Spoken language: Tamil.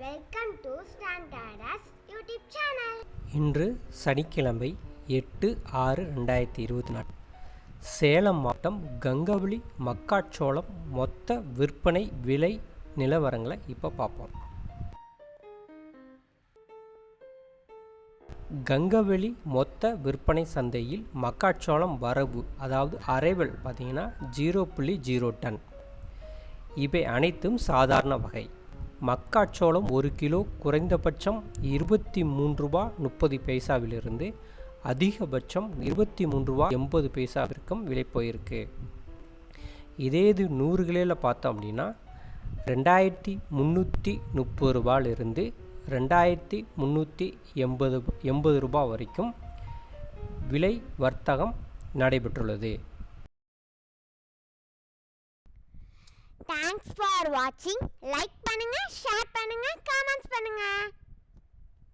Welcome to standards YouTube channel இன்று சனிக்கிழமை எட்டு ஆறு ரெண்டாயிரத்தி இருபத்தி நாலு. சேலம் மாவட்டம் கங்கவழி மக்காச்சோளம் மொத்த விற்பனை விலை நிலவரங்களை இப்போ பார்ப்போம். கங்கவெளி மொத்த விற்பனை சந்தையில் மக்காச்சோளம் வரவு அதாவது அரைவல் பார்த்தீங்கன்னா ஜீரோ புள்ளி ஜீரோ டன். இவை அனைத்தும் சாதாரண வகை. மக்காச்சோளம் ஒரு கிலோ குறைந்தபட்சம் இருபத்தி மூன்று ரூபா முப்பது பைசாவிலிருந்து அதிகபட்சம் இருபத்தி மூன்று ரூபா எண்பது பைசாவிற்கும் விலை போயிருக்கு. இதே இது நூறு கிலோவில் பார்த்தோம் அப்படின்னா ரெண்டாயிரத்தி முந்நூற்றி முப்பது ரூபாயிலிருந்து ரெண்டாயிரத்தி முந்நூற்றி எண்பது எண்பது ரூபாய் வரைக்கும் விலை வர்த்தகம் நடைபெற்றுள்ளது. தேங்க்ஸ் ஃபார் வாட்சிங் லைக் பண்ணுங்க